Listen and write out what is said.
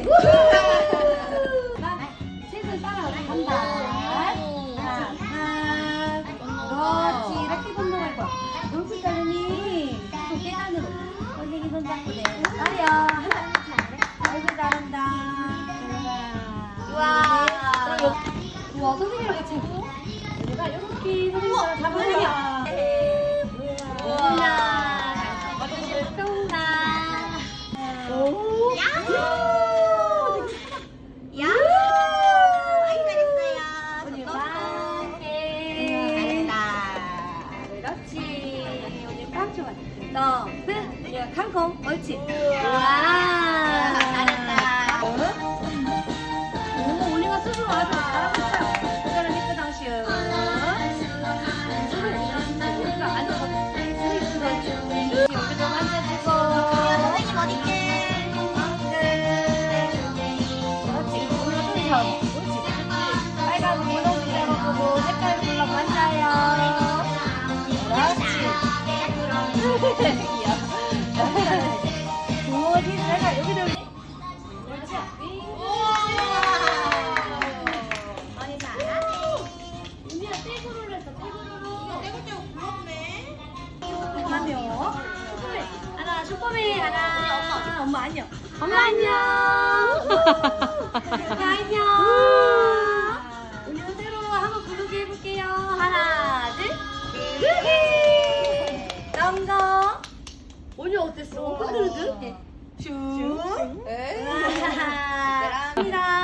그렇지! 셋을 따라가서 간다. 하나, 하나. 그렇지. 이렇게 운동할 거야. 놀고 따르니 또 계단으로. 원숭이 손 잡고 내려가요. 하나. 아이고, 잘한다. 우와. 우와, 선생님이랑 같이 내가 이렇게 선생님이랑 잡으면 우와. 오. 야. 점프. 야, 칸콩. 옳지. 우와. 슈퍼맨. 하나 슈퍼맨 하나. 엄마 안녕. 엄마 안녕. 엄마 안녕. 우리 새로 한번 부르게 해볼게요. 하나, 둘. 덩덩. 오늘 어땠어? 흐르드? 슝. 에? 감사합니다.